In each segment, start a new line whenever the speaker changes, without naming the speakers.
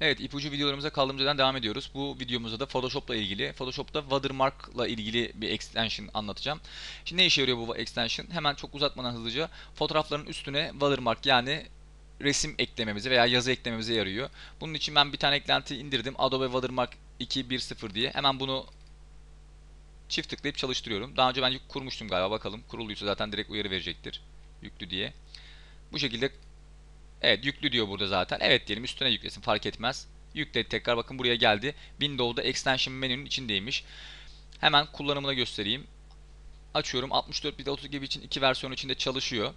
Evet ipucu videolarımıza kaldığımız yerden devam ediyoruz. Bu videomuzda da Photoshop'la ilgili, Photoshop'ta Watermark'la ilgili bir extension anlatacağım. Şimdi ne işe yarıyor bu extension? Hemen çok uzatmadan hızlıca fotoğrafların üstüne Watermark yani resim eklememize veya yazı eklememize yarıyor. Bunun için ben bir tane eklenti indirdim. Adobe Watermark 2.1.0 diye. Hemen bunu çift tıklayıp çalıştırıyorum. Daha önce ben kurmuştum galiba bakalım. Kuruluysa zaten direkt uyarı verecektir. Yüklü diye. Bu şekilde Evet yüklü diyor burada zaten. Evet diyelim üstüne yüklesin fark etmez. Yükledi tekrar bakın buraya geldi. Windows'da extension menünün içindeymiş. Hemen kullanımını göstereyim. Açıyorum 64 bit 30 GB için iki versiyon içinde çalışıyor.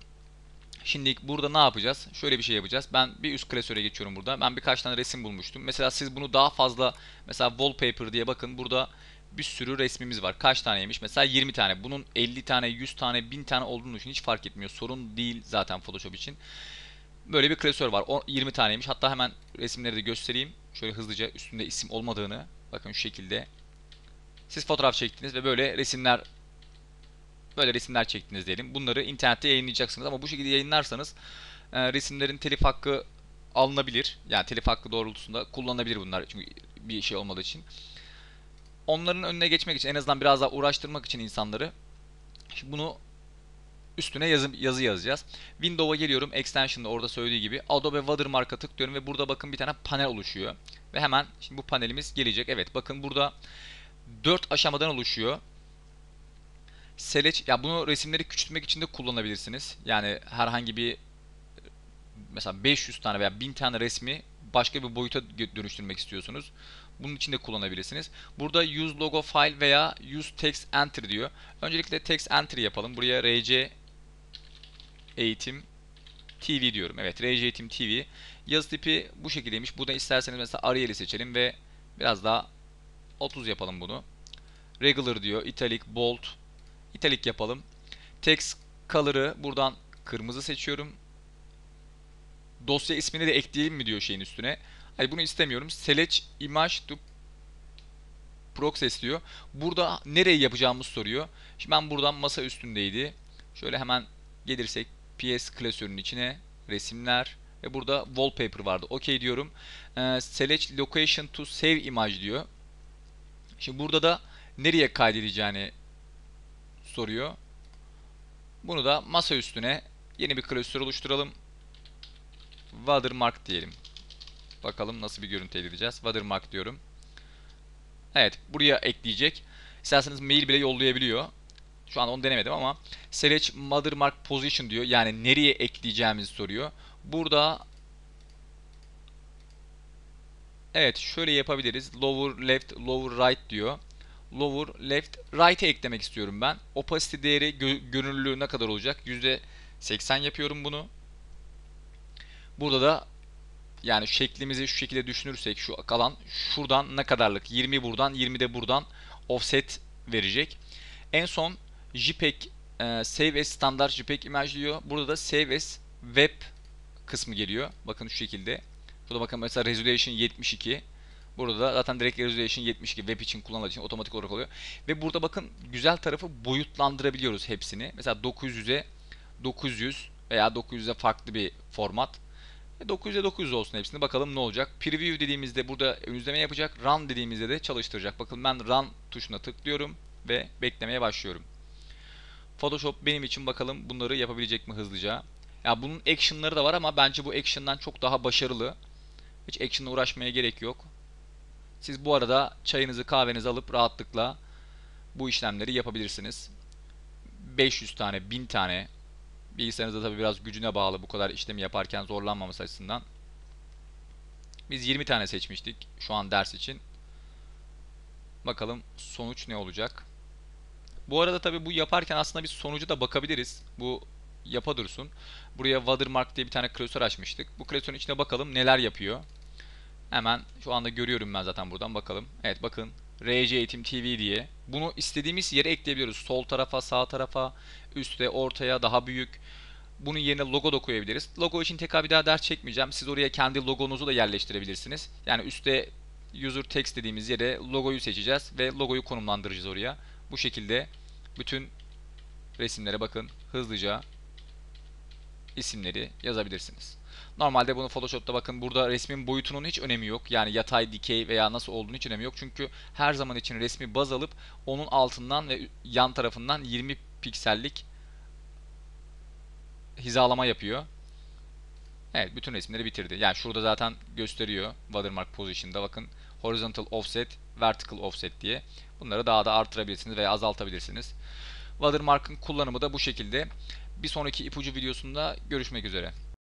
Şimdi burada ne yapacağız? Şöyle bir şey yapacağız. Ben bir üst klasöre geçiyorum burada. Ben birkaç tane resim bulmuştum. Mesela siz bunu daha fazla mesela wallpaper diye bakın. Burada bir sürü resmimiz var. Kaç taneymiş? Mesela 20 tane. Bunun 50 tane, 100 tane, 1000 tane olduğunu düşün. Hiç fark etmiyor. Sorun değil zaten Photoshop için. Böyle bir klasör var. O 20 taneymiş. Hatta hemen resimleri de göstereyim. Şöyle hızlıca üstünde isim olmadığını. Bakın şu şekilde. Siz fotoğraf çektiniz ve böyle resimler böyle resimler çektiniz diyelim. Bunları internette yayınlayacaksınız ama bu şekilde yayınlarsanız e, resimlerin telif hakkı alınabilir. Yani telif hakkı doğrultusunda kullanılabilir bunlar çünkü bir şey olmadığı için. Onların önüne geçmek için en azından biraz daha uğraştırmak için insanları bunu üstüne yazı, yazı yazacağız. Windows'a geliyorum. Extension'da orada söylediği gibi Adobe Watermark'a tıklıyorum ve burada bakın bir tane panel oluşuyor. Ve hemen şimdi bu panelimiz gelecek. Evet bakın burada 4 aşamadan oluşuyor. Select ya bunu resimleri küçültmek için de kullanabilirsiniz. Yani herhangi bir mesela 500 tane veya 1000 tane resmi başka bir boyuta dönüştürmek istiyorsunuz. Bunun için de kullanabilirsiniz. Burada use logo file veya use text enter diyor. Öncelikle text enter yapalım. Buraya rc eğitim TV diyorum. Evet rc eğitim TV. Yazı tipi bu şekildeymiş. Burada isterseniz mesela Arial'i seçelim ve biraz daha 30 yapalım bunu. Regular diyor. Italic, bold. Italic yapalım. Text color'ı buradan kırmızı seçiyorum. Dosya ismini de ekleyelim mi diyor şeyin üstüne. Hayır bunu istemiyorum. Select image to process diyor. Burada nereye yapacağımızı soruyor. Şimdi ben buradan masa üstündeydi. Şöyle hemen gelirsek PS klasörünün içine resimler ve burada wallpaper vardı. OK diyorum. Ee, select location to save image diyor. Şimdi burada da nereye kaydedeceğini soruyor. Bunu da masa üstüne yeni bir klasör oluşturalım. Watermark diyelim. Bakalım nasıl bir görüntü elde edeceğiz. Watermark diyorum. Evet buraya ekleyecek. İsterseniz mail bile yollayabiliyor. Şu an onu denemedim ama select watermark position diyor. Yani nereye ekleyeceğimizi soruyor. Burada Evet şöyle yapabiliriz. Lower left, lower right diyor. Lower left, right'e eklemek istiyorum ben. Opacity değeri gö görünürlüğü ne kadar olacak? %80 yapıyorum bunu. Burada da yani şeklimizi şu şekilde düşünürsek şu kalan şuradan ne kadarlık 20 buradan 20 de buradan offset verecek. En son JPEG e, Save as standart JPEG image diyor. Burada da Save as web kısmı geliyor. Bakın şu şekilde. Burada bakın mesela resolution 72. Burada da zaten direkt resolution 72 web için kullanılan için otomatik olarak oluyor. Ve burada bakın güzel tarafı boyutlandırabiliyoruz hepsini. Mesela 900'e 900 veya 900'e farklı bir format. 900'e 900 olsun hepsini. Bakalım ne olacak. Preview dediğimizde burada önüzleme yapacak. Run dediğimizde de çalıştıracak. Bakın ben Run tuşuna tıklıyorum ve beklemeye başlıyorum. Photoshop benim için bakalım bunları yapabilecek mi hızlıca. Ya bunun action'ları da var ama bence bu action'dan çok daha başarılı. Hiç action'la uğraşmaya gerek yok. Siz bu arada çayınızı kahvenizi alıp rahatlıkla bu işlemleri yapabilirsiniz. 500 tane, 1000 tane Bilgisayarınızda tabi biraz gücüne bağlı bu kadar işlemi yaparken zorlanmaması açısından. Biz 20 tane seçmiştik şu an ders için. Bakalım sonuç ne olacak. Bu arada tabi bu yaparken aslında bir sonucu da bakabiliriz. Bu yapa dursun. Buraya Watermark diye bir tane klasör açmıştık. Bu klasörün içine bakalım neler yapıyor. Hemen şu anda görüyorum ben zaten buradan bakalım. Evet bakın RC Eğitim TV diye. Bunu istediğimiz yere ekleyebiliyoruz. Sol tarafa, sağ tarafa, üstte, ortaya, daha büyük. Bunun yerine logo da koyabiliriz. Logo için tekrar bir daha ders çekmeyeceğim. Siz oraya kendi logonuzu da yerleştirebilirsiniz. Yani üstte user text dediğimiz yere logoyu seçeceğiz ve logoyu konumlandıracağız oraya. Bu şekilde bütün resimlere bakın hızlıca isimleri yazabilirsiniz. Normalde bunu Photoshop'ta bakın burada resmin boyutunun hiç önemi yok. Yani yatay, dikey veya nasıl olduğunu hiç önemi yok. Çünkü her zaman için resmi baz alıp onun altından ve yan tarafından 20 piksellik hizalama yapıyor. Evet bütün resimleri bitirdi. Yani şurada zaten gösteriyor watermark position'da bakın horizontal offset, vertical offset diye. Bunları daha da artırabilirsiniz veya azaltabilirsiniz. Watermark'ın kullanımı da bu şekilde. Bir sonraki ipucu videosunda görüşmek üzere.